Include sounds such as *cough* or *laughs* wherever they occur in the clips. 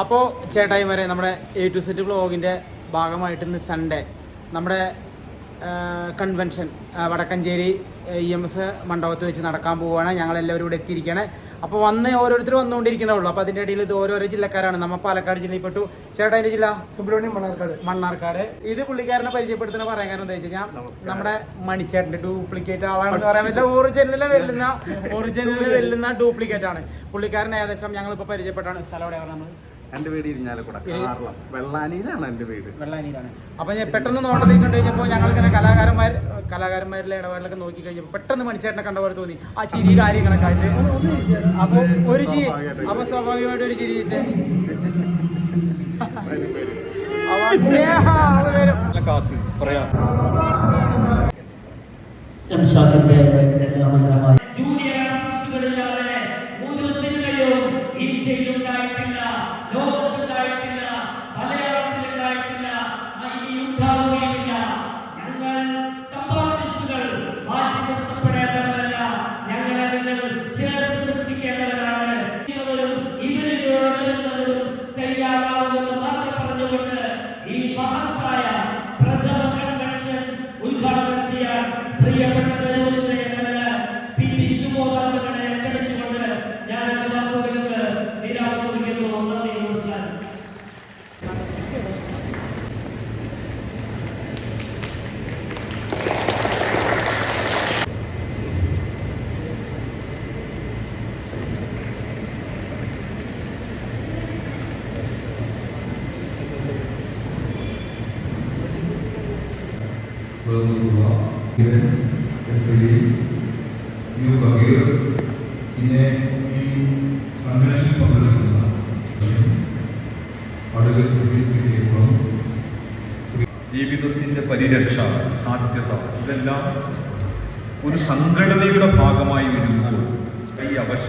അപ്പോൾ ചേട്ടായി വരെ നമ്മുടെ എ ടു സെറ്റ് ബ്ലോഗിന്റെ ഭാഗമായിട്ട് ഇന്ന് സൺഡേ നമ്മുടെ convention Vadakkanchery E M S മണ്ഡപത്ത് വെച്ച് നടക്കാൻ പോവുകയാണ് ഞങ്ങളെല്ലാവരും ഇവിടെ എത്തിയിരിക്കുകയാണ് അപ്പോൾ വന്ന് ഓരോരുത്തർ വന്നുകൊണ്ടിരിക്കണേ ഉള്ളൂ. അപ്പോൾ അതിന്റെ ഇടയിൽ ഇത് ഓരോരോ ജില്ലക്കാരാണ്. നമ്മൾ പാലക്കാട് ജില്ലയിൽ പെട്ടു. ചേട്ടായിന്റെ ജില്ല? സുബ്രഹ്മണ്യം മണ്ണാർക്കാട്. മണ്ണാർക്കാട്. ഇത് പുള്ളിക്കാരനെ പരിചയപ്പെടുത്തുന്ന പറയാൻ കാരണം എന്താ വെച്ചാൽ നമ്മുടെ മണിച്ചേട്ടന്റെ ഡ്യൂപ്ലിക്കേറ്റ് ആളാണെന്ന് പറയാൻ പറ്റില്ല. ഒറിജിനലിൽ വെല്ലുന്ന *laughs* ഒറിജിനലിൽ വെല്ലുന്ന ഡ്യൂപ്ലിക്കേറ്റ് ആണ്. പുള്ളിക്കാരൻ ഏകദേശം ഞങ്ങളിപ്പോൾ പരിചയപ്പെട്ടാണ്. സ്ഥലം എവിടെയാണ് നമ്മൾ എന്റെ വീട് ഇരിഞ്ഞാലക്കുട കാറളം വെള്ളാനിയിലാണ് എന്റെ വീട്. വെള്ളാനിയിലാണ്. അപ്പൊ ഞാൻ പെട്ടെന്ന് നോട്ടത്തിൽ കണ്ടു കഴിഞ്ഞപ്പോൾ ഞങ്ങൾ ഇങ്ങനെ കലാകാരന്മാർ കലാകാരന്മാരിലെ ഇടപാടിലൊക്കെ നോക്കി കഴിഞ്ഞപ്പോൾ പെട്ടെന്ന് മണിച്ചേട്ടനെ കണ്ട പോലെ തോന്നി. ആ ചിരി കാര്യങ്ങളൊക്കെ ആയിട്ട്. അപ്പൊ ഒരു ചിരി അപ്പൊ സ്വാഭാവികമായിട്ട് ഒരു ചിരി വെച്ച് അടുക്കും ജീവിതത്തിന്റെ പരിരക്ഷ സാധ്യത ഇതെല്ലാം ഒരു സംഘടനയുടെ ഭാഗമായി വരുമ്പോൾ ഈ അവശ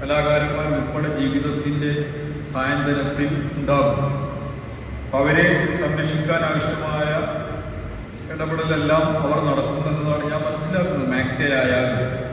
കലാകാരന്മാർ ഉൾപ്പെടെ ജീവിതത്തിന്റെ സായന്തനത്തിൽ ഉണ്ടാകും. അവരെ സംരക്ഷിക്കാൻ ആവശ്യമായ ഇടപെടലെല്ലാം അവർ നടത്തുന്നതെന്നാണ് ഞാൻ മനസ്സിലാക്കുന്നത്. മാക്ടയായാലും കഴിഞ്ഞ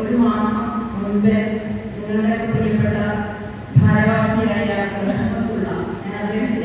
ഒരു മാസം മുൻപേ നിങ്ങളുടെ പ്രിയപ്പെട്ട ഭാരവാഹിയായ ഞാൻ അദ്ദേഹത്തിനെ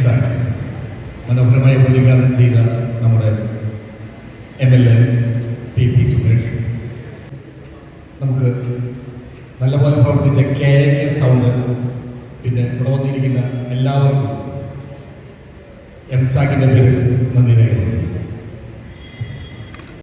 സയൻസാണ് മനോഹരമായി ഉദ്ഘാടനം ചെയ്ത നമ്മുടെ M L A P P Suresh നമുക്ക് നല്ലപോലെ പ്രവർത്തിച്ച കെ എ കെ സൗണ്ട് പിന്നെ ഇവിടെ വന്നിരിക്കുന്ന എല്ലാവർക്കും എം സാക്കിന്റെ പേരിൽ നന്ദി രേഖപ്പെടുത്തുന്നു.